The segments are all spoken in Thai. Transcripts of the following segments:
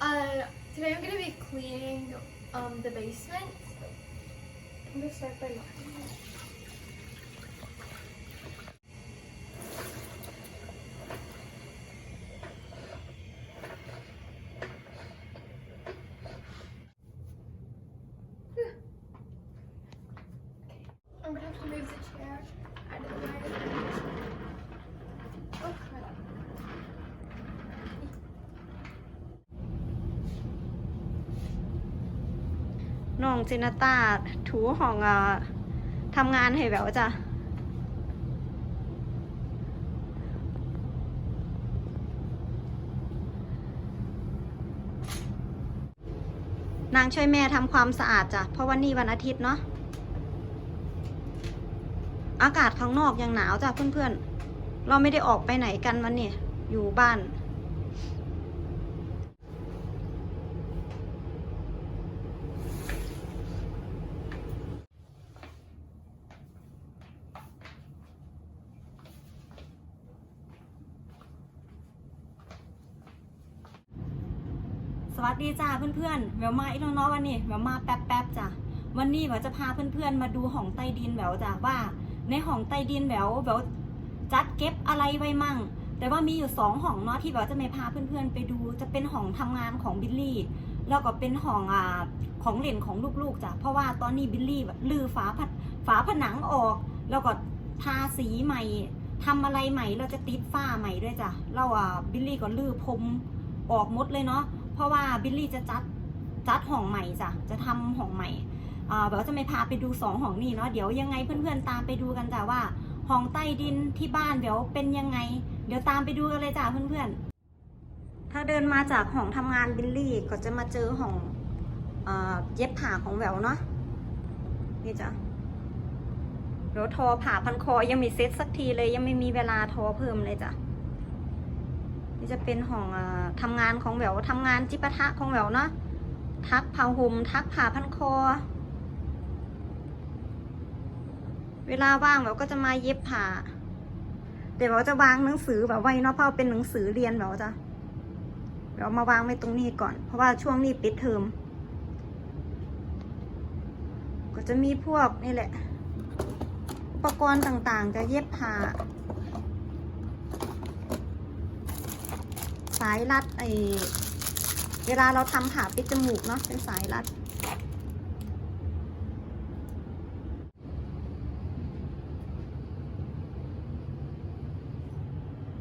Uh, today I'm gonna be cleaning um, the basement. I'm gonna start by locking it. องจินาตาถูของอ่าทำงานให้แววจ้ะนางช่วยแม่ทำความสะอาดจ้ะ เพราะวันนี้วันอาทิตย์เนาะ อากาศข้างนอกยังหนาวจ้ะเพื่อนๆ เราไม่ได้ออกไปไหนกันวันนี้ อยู่บ้าน สวัส ดีจ้าเพื่อนๆแหววมาอีกแล้วเนาะวันนี้แหววมาแป๊บๆจ้ะวันนี้แววจะพาเพื่อนๆมาดูห้องใต้ดินแหววจ้ะว่า ในห้องใต้ดินแหววแหววจัดเก็บอะไรไว้มั่ง แต่ว่ามีอยู่สองห้องเนาะที่แหววจะไม่พาเพื่อนๆไปดูจะเป็นห้องทำงานของบิลลี่แล้วก็เป็นห้องอ่าของเล่นของลูกๆจ้ะเพราะว่าตอนนี้บิลลี่แบบลือฝาผฝาผนังออก แล้วก็ทาสีใหม่ทำอะไรใหม่เราจะติดฝ้าใหม่ด้วยจ้ะเราอะบิลลี่ก็ลือพรมออกมดเลยเนาะ เพราะว่าบิลลี่จะจัดจัดห้องใหม่จ้ะจะทำห้องใหม่แบบว่าจะไม่พาไปดูสองห้องนี่เนาะเดี๋ยวยังไงเพื่อนๆตามไปดูกันจ้ะว่าห้องใต้ดินที่บ้านเดี๋ยวเป็นยังไง เดี๋ยวตามไปดูกันเลยจ้ะเพื่อนๆ ถ้าเดินมาจากห้องทำงานบิลลี่ก็จะมาเจอห้องเย็บผ้าของแววเนาะนี่จ้ะเดี๋ยวทอผ่าพันคอยังไม่เซ็ตสักทีเลยยังไม่มีเวลาทอเพิ่มเลยจ้ะ นี่จะเป็นห้องอาทำงานของแหววทำงานจิปาถะของแหววเนาะทักผ้าห่มทักผ้าพันคอ เวลาว่างแหววก็จะมาเย็บผ้าเดี๋ยวแหววจะวางหนังสือแบบไว้เนาะเพราะเป็นหนังสือเรียนแหววจะเดี๋ยวมาวางไว้ตรงนี้ก่อน เพราะว่าช่วงนี้ปิดเทอมก็จะมีพวกนี่แหละ อุปกรณ์ต่างๆ จะเย็บผ้าายรัดไอเวลาเราทำผ่าปิดจมูกเนาะเป็นสายรัด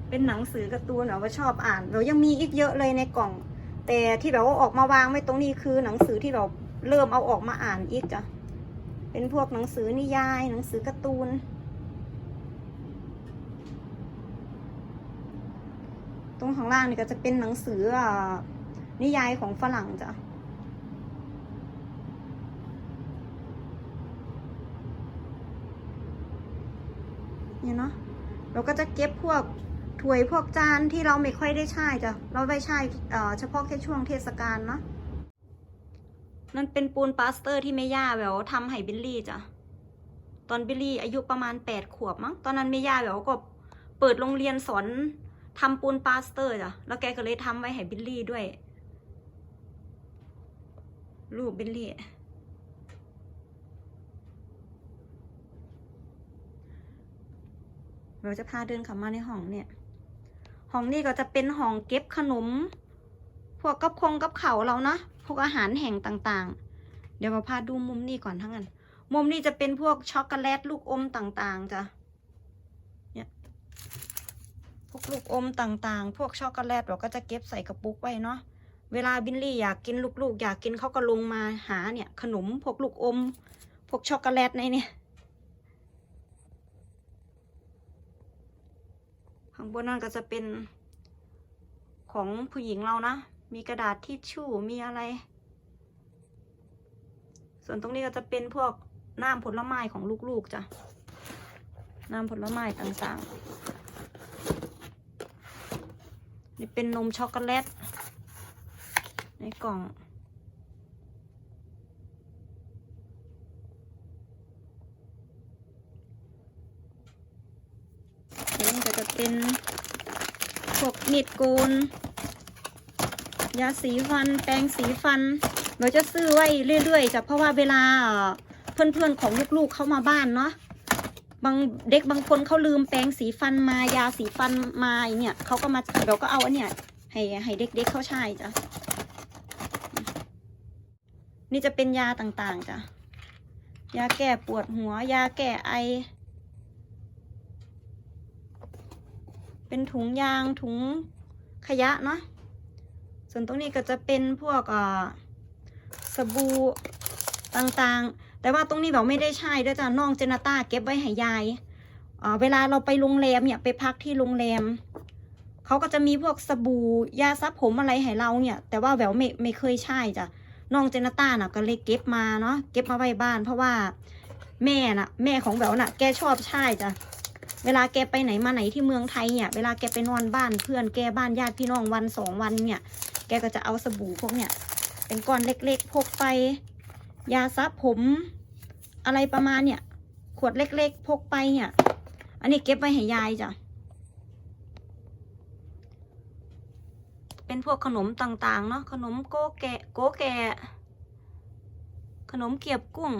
เป็นหนังสือการ์ตูนเหรอว่าชอบอ่าน เรายังมีอีกเยอะเลยในกล่อง แต่ที่แบบว่าออกมาวางไว้ตรงนี้คือหนังสือที่เราเริ่มเอาออกมาอ่านอีกจ้ะเป็นพวกหนังสือนิยาย หนังสือการ์ตูน รงข้างล่างนี่ก็จะเป็นหนังสืออนิยายของฝรั่งจ้ะเนี่ยเนาะเราก็จะเก็บพวกถ้วยพวกจานที่เราไม่ค่อยได้ใช้จ้ะเราไปใช้เฉพาะแค่ช่วงเทศกาลเนาะนั่นเป็นปูนปลาสเตอร์ที่แม่ย่าแหววทำให้บิลลี่จ้ะตอนบิลลี่อายุประมาณแปดขวบมั้งตอนนั้นแม่ย่าแหววก็เปิดโรงเรียนสอน ทำปูนปาสเตอร์จ้ะ แล้วแกก็เลยทำไว้ให้บิลลี่ด้วย รูปบิลลี่ เราจะพาเดินเข้ามาในห้องเนี่ย ห้องนี้ก็จะเป็นห้องเก็บขนม พวกกับคงกับเขาเรานะ พวกอาหารแห่งต่างๆ เดี๋ยวมาพาดูมุมนี้ก่อนทั้งนั้น มุมนี้จะเป็นพวกช็อกโกแลตลูกอมต่างๆจ้ะ พวกลูกอมต่างๆ พวกช็อกโกแลตเราก็จะเก็บใส่กระปุกไว้เนาะ เวลาบิลลี่อยากกินลูกๆ อยากกินเขาก็ลงมาหาเนี่ย ขนมพวกลูกอม พวกช็อกโกแลตในเนี่ยข้างบนนั่นก็จะเป็นของผู้หญิงเรานะ มีกระดาษทิชชู่ มีอะไร ส่วนตรงนี้ก็จะเป็นพวกน้ำผลไม้ของลูกๆจ้ะ น้ำผลไม้ต่างๆ นี่เป็นนมช็อกโกแลต ในกล่องนนี้ก็จะเป็นพวกมีดโกน ยาสีฟัน แปรงสีฟันเราจะซื้อไว้เรื่อยๆจ้ะเพราะว่าเวลาเอ่อเพื่อนๆของลูกๆเข้ามาบ้านเนาะ บางเด็กบางคนเขาลืมแปรงสีฟันมายาสีฟันมาเงี้ยเขาก็มาเราก็เอาอันเนี้ยให้ให้เด็กๆเขาใช้จ้ะนี่จะเป็นยาต่างๆจ้ะยาแก้ปวดหัว ยาแก้ไอ เป็นถุงยางถุงขยะเนาะส่วนตรงนี้ก็จะเป็นพวกอ่อสบู่ต่างๆ แต่ว่าตรงนี้แบบไม่ได้ใช่ด้วยจ้ะน้องเจนาต้าเก็บไว้ให้ยายเอ่อเวลาเราไปโรงแรมเนี่ยไปพักที่โรงแรมเขาก็จะมีพวกสบู่ยาซับผมอะไรให้เราเนี่ย แต่ว่าแหววไม่ไม่เคยใช่จ้ะน้องเจนาต้าน่ะก็เลยเก็บมาเนาะเก็บมาไว้บ้าน เพราะว่าแม่น่ะ แม่ของแหววน่ะ แกชอบใช่จ้ะเวลาแกไปไหนมาไหนที่เมืองไทยเนี่ย เวลาแกไปนอนบ้านเพื่อนแกบ้านญาติพี่น้องวันสองวันเนี่ย แกก็จะเอาสบู่พวกเนี่ย เป็นก้อนเล็กๆพกไป ยาซับผม อะไรประมาณเนี่ย ขวดเล็กๆ พกไปเนี่ย อันนี้เก็บไว้ให้ยายจ้ะ เป็นพวกขนมต่างๆ เนาะขนมโกแกะโกแกะ ขนมเกียบกุ้ง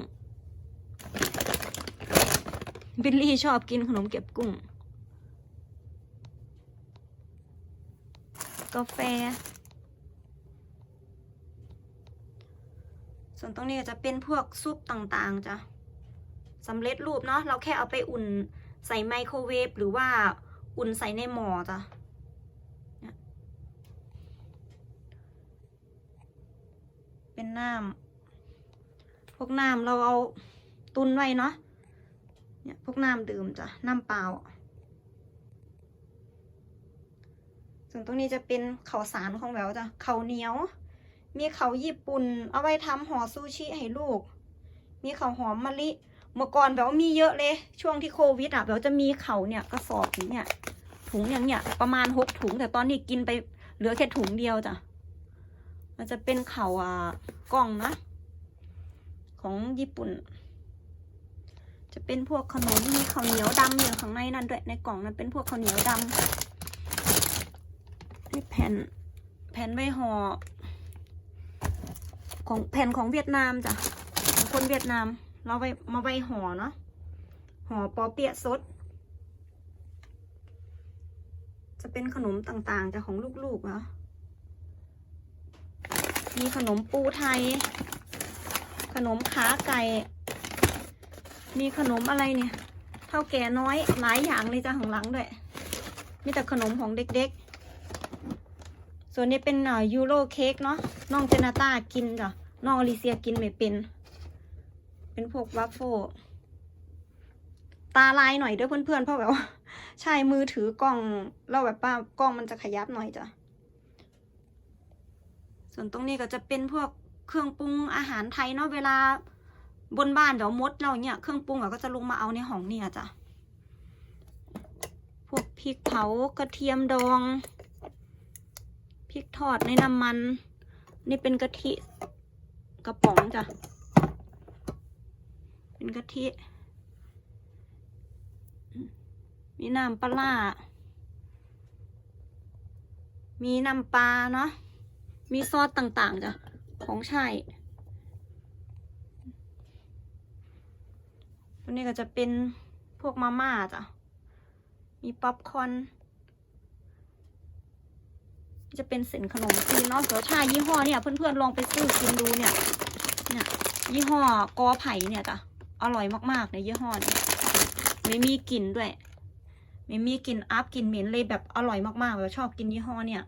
บิลลี่ชอบกินขนมเก็บกุ้ง กาแฟ ส่วนตรงนี้จะเป็นพวกซุปต่างๆจ้ะสำเร็จรูปเนาะเราแค่เอาไปอุ่นใส่ไมโครเวฟหรือว่าอุ่นใส่ในหม้อจ้ะเป็นน้ำพวกน้ำเราเอาตุนไว้เนาะเนี่ยพวกน้ำดื่มจ้ะน้ำเปล่า ส่วนตรงนี้จะเป็นข้าวสารของแววจ้ะข้าวเหนียว มีเขาญี่ปุ่น เอาไว้ทำห่อซูชิให้ลูก มีเขาหอมมะลิ เมื่อก่อนแหววมีเยอะเลย ช่วงที่โควิดอะแหววจะมีเขาเนี่ยกระสอบเนี่ย ถุงอย่างเนี้ยประมาณหกถุง แต่ตอนนี้กินไปเหลือแค่ถุงเดียวจ้ะ มันจะเป็นเขาอ่ากล่องนะ ของญี่ปุ่น จะเป็นพวกขนมมีข้าวเหนียวดำอยู่ข้างในนั่นด้วยในกล่องนั้นเป็นพวกข้าวเหนียวดำนี่แผ่นแผ่นใบห่อ ของแผ่นของเวียดนามจ้ะของคนเวียดนาม เราไปมาใบห่อเนาะห่อปอเปี๊ยะสด จะเป็นขนมต่างๆจ้ะของลูกๆเนาะมีขนมปูไทย ขนมขาไก่ มีขนมอะไรเนี่ยเท่าแก่น้อยหลายอย่างเลยจ้ะข้างหลังด้วยมีแต่ขนมของเด็กๆ ส่วนนี้เป็นอ่ายูโรเค้กเนาะน้องเจนาต้ากินจ้ะ น้องอลิเซียกินไม่เป็น เป็นพวกวัฟเฟิลตาลายหน่อยด้วยเพื่อนๆเพราะแบบว่า ใช่มือถือกล้องเราแบบว่ากล้องมันจะขยับหน่อยจ้ะ ส่วนตรงนี้ก็จะเป็นพวกเครื่องปรุงอาหารไทยเนาะเวลาบนบ้านเดี๋ยวมดเราเนี่ยเครื่องปรุงก็จะลงมาเอาในห้องเนี่ยจ้ะ พวกพริกเผากระเทียมดองพริกทอดในน้ำมัน นี่เป็นกะทิ กระป๋องจ้ะ เป็นกะทิ มีน้ำปลา มีน้ำปลาเนาะ มีซอสต่างๆจ้ะ ของใช้ตัวนี้ก็จะเป็นพวกมาม่าจ้ะ มีป๊อปคอร์น จะเป็นเส้นขนมจีนเนาะเดี๋ยวชายี่ห้อเนี่ยเพื่อนๆลองไปซื้อกินดูเนี่ยเนี่ยยี่ห้อกอไผ่เนี่ยจ้ะอร่อยมากๆในยี่ห้อนี้ไม่มีกลิ่นด้วย ไม่มีกลิ่นอัพกลิ่นเหม็นเลยแบบอร่อยมากๆแบบชอบกินยี่ห้อเนี่ย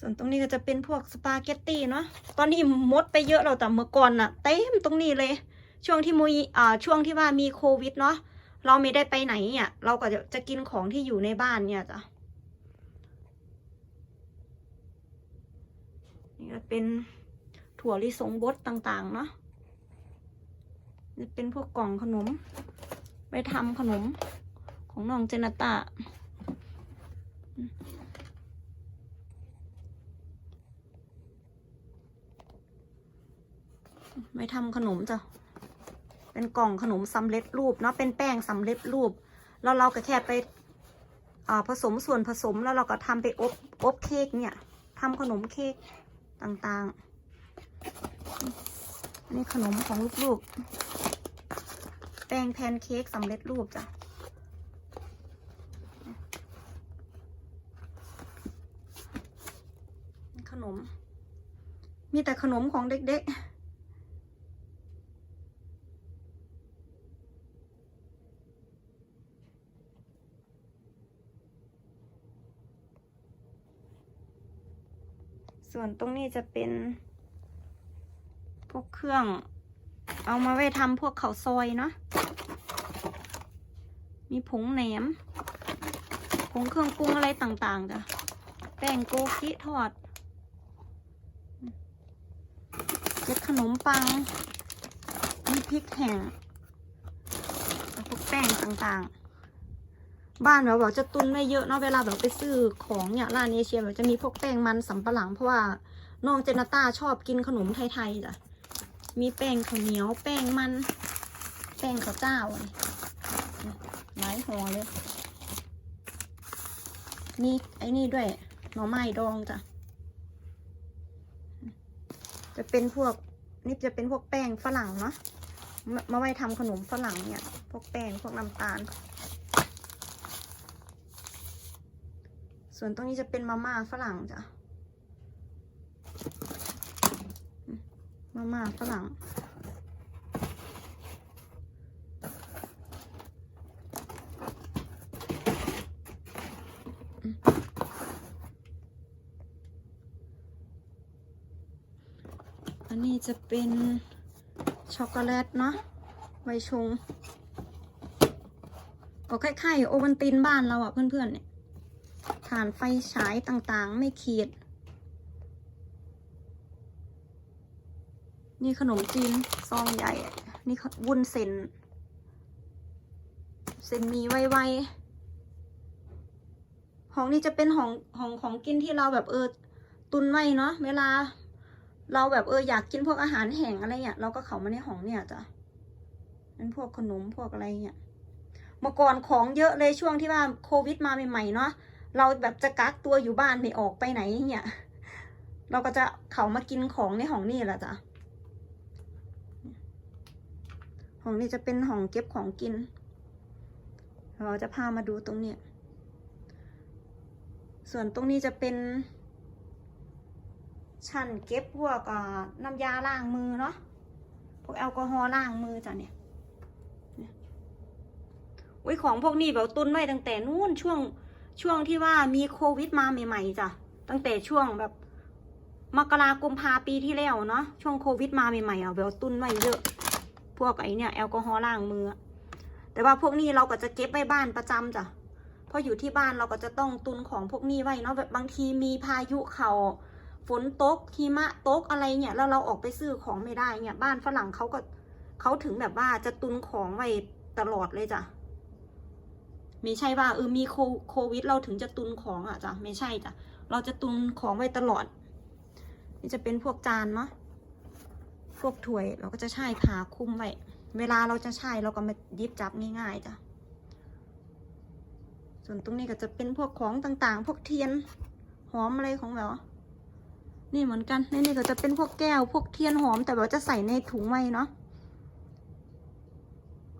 ส่วนตรงนี้ก็จะเป็นพวกสปาเกตตี้เนาะตอนนี้มดไปเยอะเราแต่เมื่อก่อนน่ะเต็มตรงนี้เลย ช่วงที่มุยอ่าช่วงที่ว่ามีโควิดเนาะเราไม่ได้ไปไหนเนี่ยเราก็จะจะกินของที่อยู่ในบ้านเนี่ยจ้ะ นี่ก็เป็นถั่วลิสงบดต่างๆ เนาะนี่เป็นพวกกล่องขนม ไปทำขนมของน้องเจนตาไปทำขนมจ้ะ เป็นกล่องขนมสำเร็จรูปเนาะ เป็นแป้งสำเร็จรูป แล้วเราก็แค่ไปผสมส่วนผสมแล้วเราก็ทำไปอบอบเค้กเนี่ยทำขนมเค้ก ต่างๆ อันนี้ขนมของลูกๆ แป้งแพนเค้กสำเร็จรูปจ้ะ ขนม มีแต่ขนมของเด็กๆ ส่วนตรงนี้จะเป็น พวกเครื่อง เอามาไว้ทำพวกเขาซอยเนาะ มีผงแหนม ผงเครื่องปรุงอะไรต่างๆจ้ะ แป้งโกกิทอดเจ็ดขนมปัง มีพริกแห้งแล้วพวกแป้งต่างๆ บ้านเราแบบจะตุนไม่เยอะเนาะเวลาแบบไปซื้อของเนี่ยร้านเอเชียแบบจะมีพวกแป้งมันสำปะหลังเพราะว่าน้องเจนาต้าชอบกินขนมไทยๆจ้ะมีแป้งข้าวเหนียวแป้งมัน แป้งข้าวเจ้าหลายห่อเลยนี่ไอ้นี่ด้วยหน่อไม้ดองจ้ะจะเป็นพวกนี่จะเป็นพวกแป้งฝรั่งเนาะมามาไว้ทำขนมฝรั่งเนี่ย พวกแป้งพวกน้ำตาล ส่วนตรงนี้จะเป็นมาม่าฝรั่งจ้ะ มาม่าฝรั่ง อันนี้จะเป็นช็อกโกแลตเนาะไวชงก็คล้ายๆโอวัลตินบ้านเราอะเพื่อนๆเนี่ย ฐานไฟฉายต่างๆ ไม่ขีด นี่ขนมจีนซองใหญ่ นี่วุ้นเส้นเส้นมีไวๆของนี่จะเป็นของของของกินที่เราแบบเออตุนไว้เนาะเวลา เราแบบเอออยากกินพวกอาหารแห้งอะไรเนี่ยเราก็เข้ามาในห้องเนี่ยจ้ะนั่นพวกขนมพวกอะไรเนี่ยเมื่อก่อนของเยอะเลยช่วงที่ว่าโควิดมาใหม่ๆเนาะ เราแบบจะกักตัวอยู่บ้านไม่ออกไปไหนเนี่ยเราก็จะเขามากินของในห้องนี่แหละจ้ะห้องนี้จะเป็นห้องเก็บของกิน เราจะพามาดูตรงเนี้ยส่วนตรงนี้จะเป็น ชั้นเก็บพวกน้ำยาล้างมือเนาะ พวกแอลกอฮอล์ล้างมือจ้ะเนี่ยเนี่ยอุ้ยของพวกนี้แบบตุนไว้ตั้งแต่นู้นช่วง ช่วงที่ว่ามีโควิดมาใหม่ๆจ้ะตั้งแต่ช่วงแบบมกรากุมภาปีที่แล้วเนาะช่วงโควิดมาใหม่ๆอะแบบตุนไว้เยอะ พวกไอ้เนี่ยแอลกอฮอล์ล้างมือ แต่ว่าพวกนี้เราก็จะเก็บไว้บ้านประจำจ้ะพราะอยู่ที่บ้านเราก็จะต้องตุนของพวกนี้ไว้เนาะแบบบางทีมีพายุเขาฝนตกหิมะตกอะไรเนี่ยแล้วเราออกไปซื้อของไม่ได้เนี่ย บ้านฝรั่งเขาก็เขาถึงแบบว่าจะตุนของไว้ตลอดเลยจ้ะ ไม่ใช่ว่าเออมีโควิด เราถึงจะตุนของอะจ้ะไม่ใช่จ้ะเราจะตุนของไว้ตลอด นี่จะเป็นพวกจานเนาะพวกถ้วยเราก็จะใช้ผ้าคลุมไว้เวลาเราจะใช้เราก็มายิบจับง่ายๆจ้ะส่วนตรงนี้ก็จะเป็นพวกของต่างๆ พวกเทียนหอมอะไรของเรานี่เหมือนกันในนี่ก็จะเป็นพวกแก้ว พวกเทียนหอม แต่ว่าจะใส่ในถุงไว้เนาะ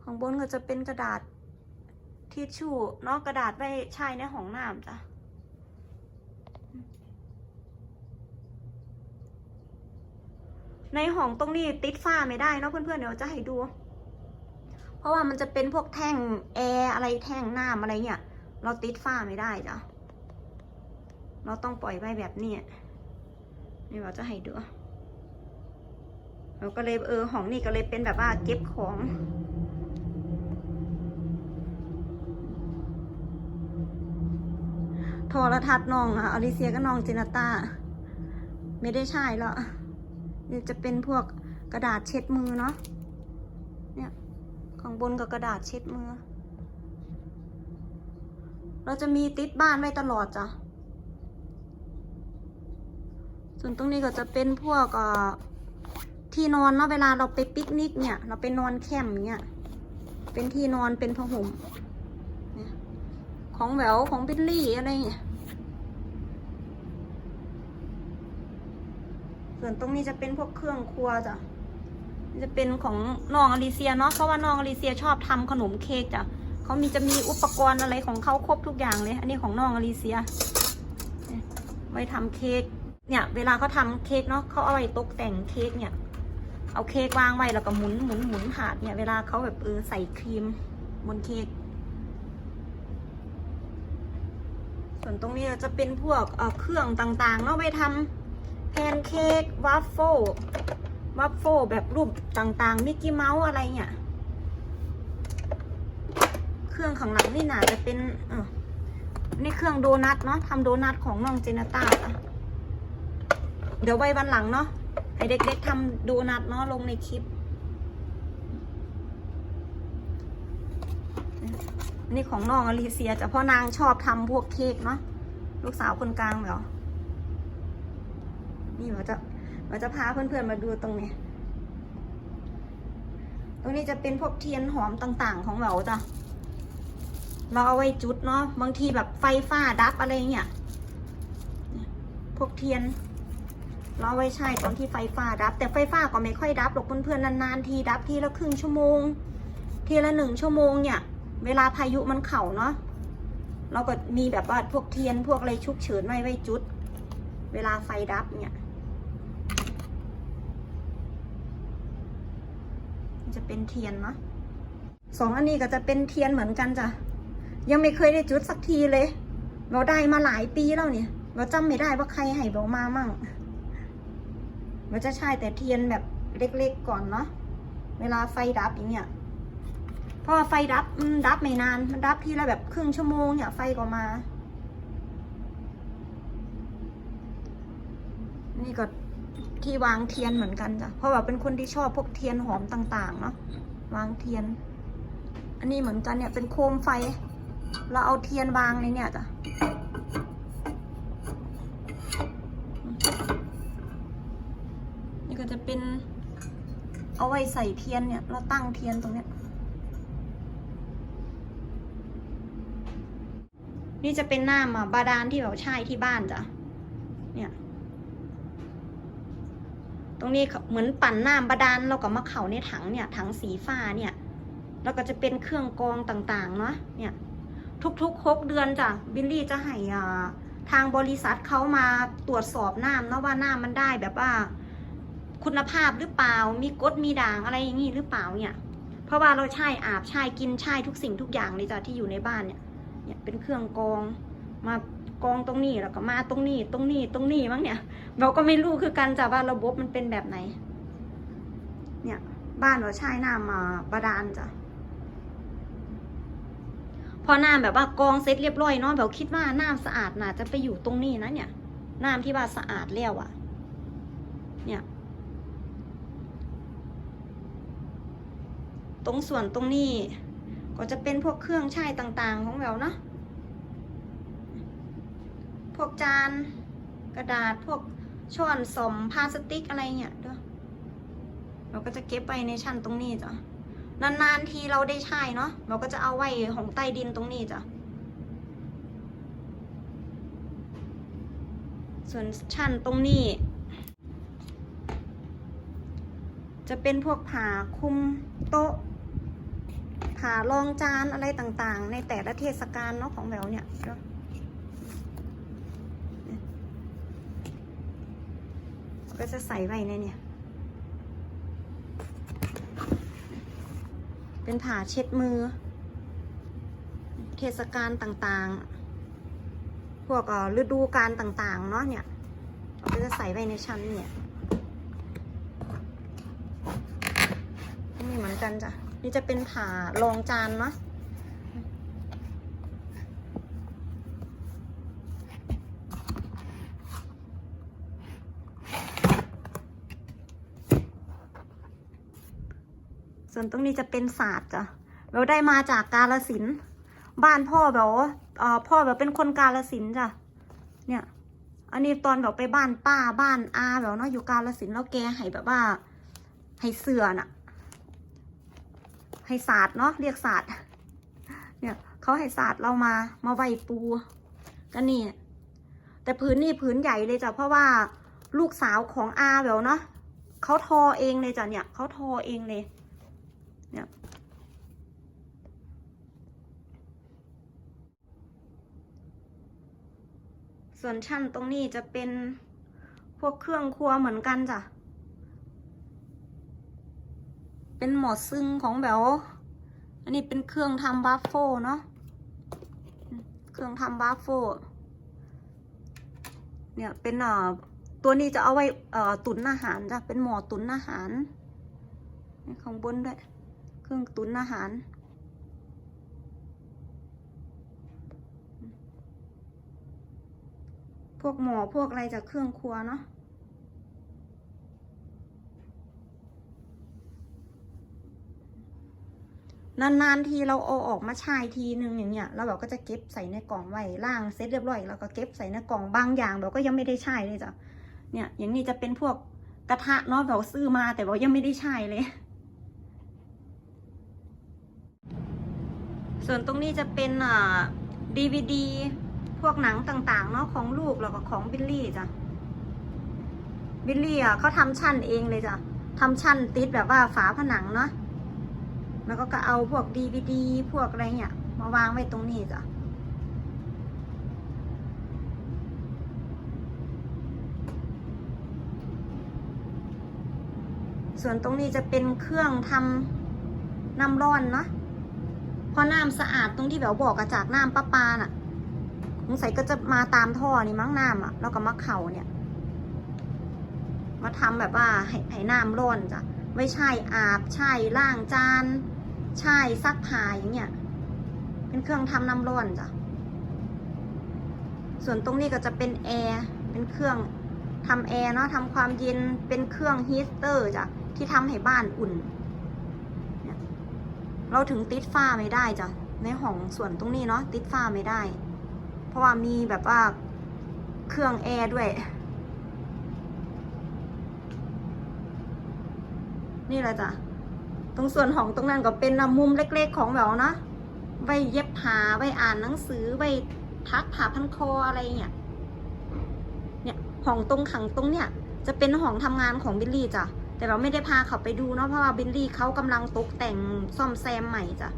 ของบนก็จะเป็นกระดาษ ทิชชู่เนาะกระดาษไว้ใช้ในห้องน้ำจ้ะในห้องตรงนี้ติดฝ้าไม่ได้เนาะเพื่อนๆเดี๋ยวจะให้ดู เพราะว่ามันจะเป็นพวกแท่งแอร์อะไรแท่งน้ำอะไรเนี่ย เราติดฝ้าไม่ได้จ้ะเราต้องปล่อยไว้แบบนี้นี่เราจะให้ดูเราก็เลยเออห้องนี่ก็เลยเป็นแบบว่าเก็บของ โทรทัศน์น้องอะอลิเซียก็น้องเจนตาไม่ได้ใช่แล้วนี่จะเป็นพวกกระดาษเช็ดมือเนาะเนี่ยข้างบนกับกระดาษเช็ดมือ เราจะมีติดบ้านไว้ตลอดจ้ะส่วนตรงนี้ก็จะเป็นพวกที่นอนเนาะเวลาเราไปปิกนิกเนี่ย เราไปนอนแคมป์เงี้ยเป็นที่นอนเป็นผ้าห่ม ของแหววของบิลลี่อะไรเงี้ยส่วนตรงนี้จะเป็นพวกเครื่องครัวจ้ะจะเป็นของน้องอลิเซียเนาะเพราะว่าน้องอลิเซียชอบทำขนมเค้กจ้ะเขามีจะมีอุปกรณ์อะไรของเขาครบทุกอย่างเลย อันนี้ของน้องอลิเซีย ไว้ทำเค้กเนี่ย เวลาเขาทำเค้กเนาะเขาเอาไว้ตกแต่งเค้กเนี่ย เอาเค้กวางไว้แล้วก็หมุนหมุนหมุนถาดเนี่ย เวลาเขาแบบเออใส่ครีมบนเค้ก ส่วนตรงนี้จะเป็นพวกเเครื่องต่างๆเนาะไว้ทำแพนเค้กวัฟเฟิลวัฟเฟิลแบบรูปต่างๆมิกกี้เมาส์อะไรเนี่ยเครื่องข้างหลังนี่น่าจะเป็นเออนี่เครื่องโดนัทเนาะทำโดนัทของน้องเจนต้าเดี๋ยวไว้วันหลังเนาะให้เด็กๆทำโดนัทเนาะลงในคลิป นี่ของน้องอลิเซียจะพราะนางชอบทำพวกเค้กเนาะลูกสาวคนกลางเหรอ นี่เราจะเราจะพาเพื่อนๆมาดูตรงนี้ ตรงนี้จะเป็นพวกเทียนหอมต่างๆ ของเราจ้ะ เราเอาไว้จุดเนาะ บางทีแบบไฟฟ้าดับอะไรเงี้ย พวกเทียน เราเอาไว้ใช้ตอนที่ไฟฟ้าดับ แต่ไฟฟ้าก็ไม่ค่อยดับหรอกเพื่อนๆนานๆทีดับทีละครึ่งชั่วโมง ทีละหนึ่งชั่วโมงเนี่ย เวลาพายุมันเข่าเนาะเราก็มีแบบว่าพวกเทียนพวกอะไรชุกเฉินไว้ไว้จุด เวลาไฟดับเนี่ยจะเป็นเทียนเนาะสองอันนี้ก็จะเป็นเทียนเหมือนกันจ้ะยังไม่เคยได้จุดสักทีเลย เราได้มาหลายปีแล้วเนี่ย เราจำไม่ได้ว่าใครให้เรามามั่งเราจะใช้แต่เทียนแบบเล็กๆก่อนเนาะเวลาไฟดับอย่างเงี้ย เพราะว่าไฟดับดับไม่นาน มันดับทีละแบบครึ่งชั่วโมงเนี่ยไฟก็มา นี่ก็ที่วางเทียนเหมือนกันจ้ะ เพราะว่าเป็นคนที่ชอบพวกเทียนหอมต่างๆ เนาะ วางเทียน อันนี้เหมือนกันเนี่ยเป็นโคมไฟ เราเอาเทียนวางในเนี่ยจ้ะนี่ก็จะเป็นเอาไว้ใส่เทียนเนี่ย เราตั้งเทียนตรงเนี้ย นี่จะเป็นน้ำอะบาดาลที่แบบใช้ที่บ้านจ้ะ เนี่ย ตรงนี้เหมือนปั่นน้ำบาดาลเราก็มาเข่าในถังเนี่ย ถังสีฟ้าเนี่ย แล้วก็จะเป็นเครื่องกรองต่างๆ เนาะ เนี่ย ทุกๆหกเดือนจ้ะ บิลลี่จะให้อ่าทางบริษัทเขามาตรวจสอบน้ำเนาะว่าน้ำมันได้แบบว่า คุณภาพหรือเปล่า มีกดมีด่างอะไรอย่างงี้หรือเปล่าเนี่ย เพราะว่าเราใช้อาบใช้กินใช้ทุกสิ่งทุกอย่างเลยจ้ะที่อยู่ในบ้านเนี่ย เนี่ยเป็นเครื่องกอง มากองตรงนี้แล้วก็มาตรงนี้ตรงนี้ตรงนี้มั้งเนี่ย เราก็ไม่รู้คือกันจ้ะว่าระบบมันเป็นแบบไหน เนี่ย บ้านเราใช้น้ำมาบาดาลจ้ะพอน้ำแบบว่ากองเสร็จเรียบร้อยเนาะแบบคิดว่าน้ำสะอาดน่าจะไปอยู่ตรงนี้นะเนี่ยน้ำที่ว่าสะอาดแล้วอะเนี่ย ตรงส่วนตรงนี้ ก็จะเป็นพวกเครื่องใช้ต่างๆ ของเราเนาะ พวกจานกระดาษพวกช้อนสมพลาสติกอะไรเงี้ยด้อเราก็จะเก็บไว้ในชั้นตรงนี้จ้ะ นานๆทีเราได้ใช้เนาะ เราก็จะเอาไว้ของใต้ดินตรงนี้จ้ะ ส่วนชั้นตรงนี้ จะเป็นพวกผ้าคุมโต๊ะ ผ่ารองจานอะไรต่างๆ ในแต่ละเทศกาลเนาะของแหววเนี่ยก็จะใส่ไว้ในเนี่ย เป็นผ่าเช็ดมือ เทศกาลต่างๆ พวกฤดูกาลต่างๆ เนาะเนี่ยก็จะใส่ไว้ในชั้นเนี่ยนี่เหมือนกันจ้ะ นี่จะเป็นผ่ารองจานเนาะส่วนตรงนี้จะเป็นศาสตร์จ้ะเราได้มาจากกาลสิน บ้านพ่อแบบเอ่อพ่อแบบเป็นคนกาลสินจ้ะ เนี่ย อันนี้ตอนแบบไปบ้านป้าบ้านอาแบบเนาะอยู่กาลสินแล้วแกให้แบบว่าให้เสือน่ะ ให้ศาสตร์เนาะเรียกศาสตร์เนี่ยเขาให้ศาสตร์เรามามาไว้ปูก็นี่แต่พื้นนี่พื้นใหญ่เลยจ้ะเพราะว่าลูกสาวของอาแววเนาะเขาทอเองเลยจ้ะเนี่ยเขาทอเองเลย เนี่ยส่วนชั้นตรงนี้จะเป็นพวกเครื่องครัวเหมือนกันจ้ะ เป็นหมอซึ่งของแบวอันนี้เป็นเครื่องทำบัฟโฟเนาะ เครื่องทำบัฟโฟเนี่ยเป็นเอ่อตัวนี้จะเอาไว้เอ่อตุนอาหารจ้ะ เป็นหมอตุนอาหารข้างบนด้วย เครื่องตุนอาหาร พวกหมอพวกอะไรจากเครื่องครัวเนาะ นานๆทีเราเอาออกมาใช้ทีนึงอย่างเงี้ยแล้วเราก็จะเก็บใส่ในกล่องไว้ล่างเสร็จเรียบร้อยแล้วก็เก็บใส่ในกล่องบางอย่างเราก็ยังไม่ได้ใช้เลยจ้ะเนี่ย อย่างนี้จะเป็นพวกกระทะเนาะเราซื้อมาแต่เรายังไม่ได้ใช้เลย ส่วนตรงนี้จะเป็นอ่าดีวดีพวกหนังต่างๆเนาะของลูกแล้วก็ของบิลลี่จ้ะบิลลี่อะเขาทำชั้นเองเลยจ้ะทำชั้นติดแบบว่าฝาผนังเนาะ แล้วก็ก็เอาพวกดีวดีพวกอะไรเนี่ย มาวางไว้ตรงนี้จ้ะส่วนตรงนี้จะเป็นเครื่องทำน้ำร้อนเนาะพราะน้ำสะอาดตรงที่แบบบอกอะจากน้ำประปาน่ะสงสัยก็จะมาตามท่อนี่มั้งน้ำอะแล้วก็มาเข่าเนี่ย มาทำแบบว่าให้ให้น้ำร้อนจ้ะไม่ใช่อาบใช่ล้างจาน ใช่ซักผ้าอย่างเงี้ยเป็นเครื่องทำน้ำร้อนจ้ะส่วนตรงนี้ก็จะเป็นแอร์เป็นเครื่องทำแอร์เนาะทำความเย็นเป็นเครื่องฮีเตอร์จ้ะที่ทำให้บ้านอุ่นเนี่ยเราถึงติดฝ้าไม่ได้จ้ะในห้องส่วนตรงนี้เนาะติดฝ้าไม่ได้ เพราะว่ามีแบบว่าเครื่องแอร์ด้วย นี่แหละจ้ะ ตรงส่วนของตรงนั้นก็เป็นมุมเล็กๆของแววนะไว้เย็บผ้าไว้อ่านหนังสือไว้ทักผ้าพันคออะไรเนี่ยเนี่ยห้องตรงขังตรงเนี่ย จะเป็นห้องทำงานของบิลลี่จ้ะแต่เราไม่ได้พาเขาไปดูเนาะเพราะว่าบิลลี่เขากำลังตกแต่งซ่อมแซมใหม่จ้ะ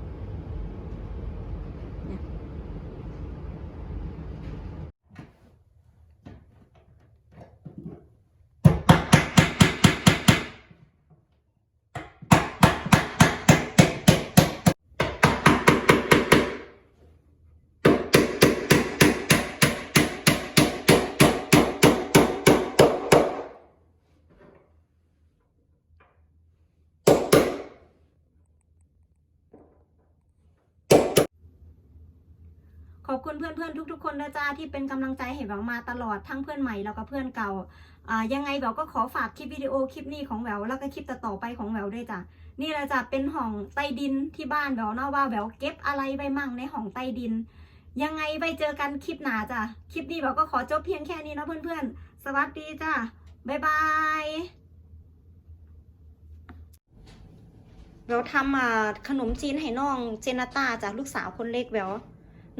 อบคุณเพื่อนๆทุก ๆ คนนะจ้าที่เป็นกำลังใจให้แบบมาตลอดทั้งเพื่อนใหม่แล้วก็เพื่อนเก่าอ่ายังไงแบบก็ขอฝากคลิปวิดีโอคลิปนี้ของแววแล้วก็คลิปต่อๆไปของแววด้วยจ้ะนี่แหละจ้ะเป็นห้องใต้ดินที่บ้านแววเนาะว่าแววเก็บอะไรไปมั่งในห้องใต้ดิน ยังไงไปเจอกันคลิปหนาจ้ะคลิปนี้แววก็ขอจบเพียงแค่นี้นะเพื่อนๆ สวัสดีจ้ะบ๊ายบายแววทำขนมจีนให้น้องเจนาตาจากลูกสาวคนเล็กแวว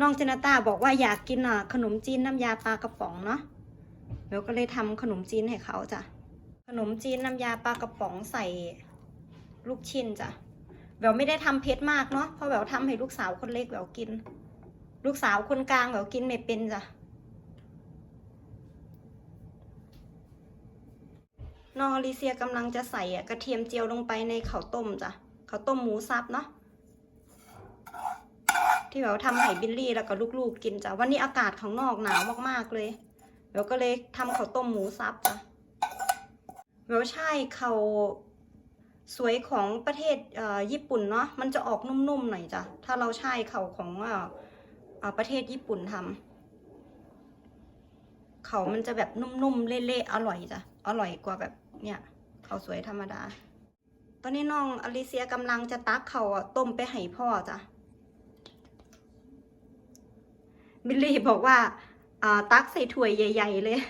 น้องเจนตาบอกว่าอยากกินอะขนมจีนน้ำยาปลากระป๋องเนาะเดี๋ยวก็เลยทำขนมจีนให้เขาจ้ะ ขนมจีนน้ำยาปลากระป๋องใส่ลูกชิ้นจ้ะแววไม่ได้ทำเผ็ดมากเนาะเพราะแววทำให้ลูกสาวคนเล็กแววกิน ลูกสาวคนกลางแววกินไม่เป็นจ้ะน้องอลิเซียกำลังจะใส่กระเทียมเจียวลงไปในข้าวต้มจ้ะข้าวต้มหมูสับเนาะ ที่แบบทำให้บิลลี่แล้วก็ลูกๆกินจ้ะวันนี้อากาศข้างนอกหนาวมากๆเลยเบลก็เลยทำข้าวต้มหมูสับจ้ะเบลใช่ข้าวสวยของประเทศอ่อญี่ปุ่นเนาะมันจะออกนุ่มๆหน่อยจ้ะถ้าเราใช่ข้าวของอ่อประเทศญี่ปุ่นทำเขามันจะแบบนุ่มๆเละๆอร่อยจ้ะอร่อยกว่าแบบเนี่ยข้าวสวยธรรมดา ตอนนี้น้องอลิเซียกำลังจะตักเขาต้มไปให้พ่อจ้ะ บิลลี่บอกว่าตักใส่ถ้วยใหญ่ ๆ เลย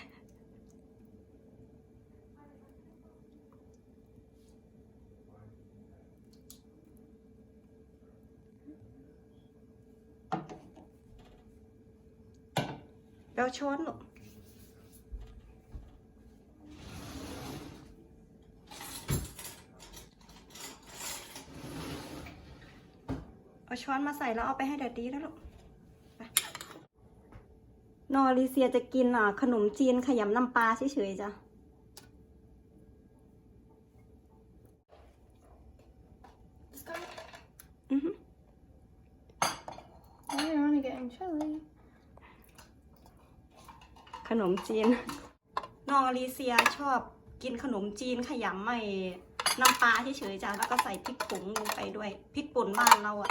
แบลช้อนลูกเอาช้อนมาใส่แล้วเอาไปให้แดดดีแล้วลูก นอริเซียจะกินอะขนมจีนขยำน้ำปลาเฉยๆจ้ะ This guy. อือหือ I don't want to get in chili. ขนมจีนน้องอลิเซียชอบกินขนมจีนขยำไม่น้ำปลาเฉยๆจ้ะแล้วก็ใส่พริกผงลงไปด้วยพริกป่นบ้านเราอะ